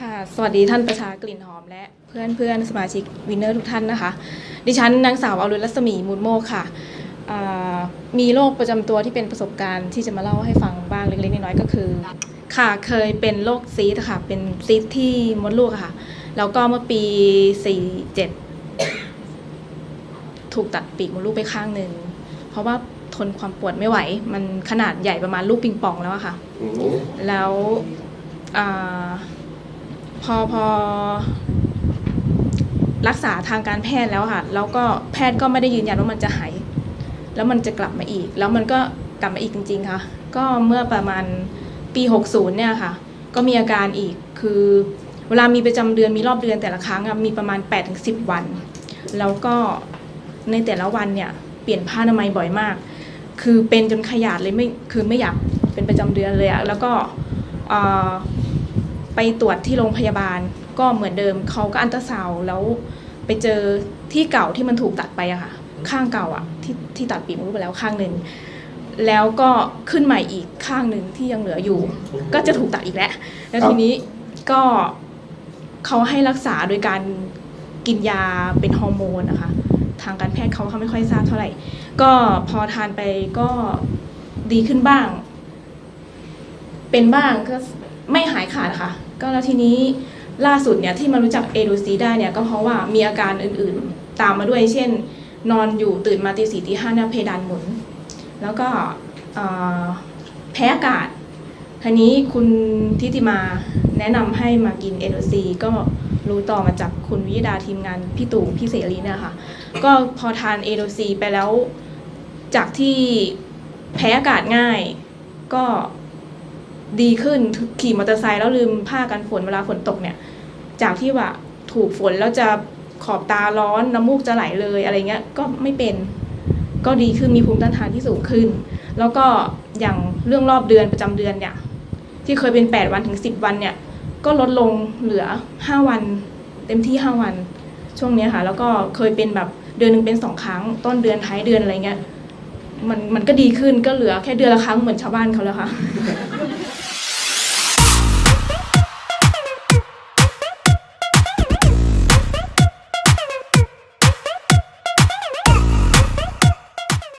ค่ะ สวัสดีท่านประชากลิ่นหอมและเพื่อนเพื่อนๆสมาชิกวินเนอร์ทุกท่านนะคะ ดิฉันนางสาวอรุณรัศมีมูลโมกค่ะอ่ามีโรคประจำตัวที่เป็นประสบการณ์ที่จะมาเล่าให้ฟังบ้างเล็กๆน้อยๆก็คือ ค่ะเคยเป็นโรคซีสต์ค่ะ เป็นซีสต์ที่มดลูกอะค่ะ แล้วก็เมื่อปี 47 ถูกตัดปีกมดลูกไปข้างหนึ่ง เพราะว่าทนความปวดไม่ไหว มันขนาดใหญ่ประมาณลูกปิงปองแล้วอะค่ะอืมแล้วอา พอพอรักษาทางการแพทย์แล้วค่ะแล้วก็แพทย์ก็ไม่ได้ยืนยันว่ามันจะหาย แล้วมันจะกลับมาอีก แล้วมันก็กลับมาอีกจริง ๆค่ะ ก็เมื่อประมาณปี 60 เนี่ยค่ะ ก็มีอาการอีกคือเวลามีประจำเดือนมีรอบเดือนแต่ละครั้งมีประมาณ 8-10 วัน แล้วก็ในแต่ละวันเนี่ยเปลี่ยนผ้าอนามัยบ่อยมาก คือเป็นจนขยาดเลยไม่คือไม่อยากเป็นประจำเดือนเลยอะแล้วก็อ่อ ไปตรวจที่โรงพยาบาลก็เหมือนเดิมเขาก็อันตราซาวแล้วไปเจอที่เก่าที่มันถูกตัดไปอะค่ะข้างเก่าอะที่ที่ตัดปีกมดลูกไปแล้วข้างหนึ่งแล้วก็ขึ้นใหม่อีกข้างหนึ่งที่ยังเหลืออยู่ ก็จะถูกตัดอีกแล้วแล้วทีนี้ก็เขาให้รักษาโดยการกินยาเป็นฮอร์โมนนะคะ ทางการแพทย์เขาเขาไม่ค่อยทราบเท่าไหร่ ก็พอทานไปก็ดีขึ้นบ้าง เป็นบ้างก็ ไม่หายขาดค่ะ ก็แล้วทีนี้ล่าสุดเนี่ยที่มารู้จักเอดูซีได้เนี่ยก็เพราะว่ามีอาการอื่นๆ ตามมาด้วย เช่น นอนอยู่ตื่นมาตีสี่ตีห้าเนี่ยเพดานหมุน แล้วก็แพ้อากาศทีนี้คุณทิติมาแนะนำให้มากินเอโดซีก็รู้ต่อมาจากคุณวิยดาทีมงานพี่ตู่พี่เสรีเนี่ยค่ะ ก็พอทานเอโดซีไปแล้วจากที่แพ้อากาศง่าย ก็ ดีขึ้นขี่มอเตอร์ไซค์แล้วลืมผ้ากันฝนเวลาฝนตกเนี่ย จากที่ว่าถูกฝนแล้วจะขอบตาร้อนน้ำมูกจะไหลเลยอะไรเงี้ยก็ไม่เป็น ก็ดีขึ้นมีภูมิต้านทานที่สูงขึ้น แล้วก็อย่างเรื่องรอบเดือนประจำเดือนเนี่ยที่เคยเป็น 8 วันถึง 10 วันเนี่ยก็ลดลงเหลือ 5 วัน เต็มที่ 5 วัน ช่วงนี้ค่ะ แล้วก็เคยเป็นแบบเดือนหนึ่งเป็น2ครั้ง ต้นเดือนท้ายเดือนอะไรเงี้ยมันมันก็ดีขึ้นก็เหลือแค่เดือนละครั้งเหมือนชาวบ้านเขาแล้วค่ะ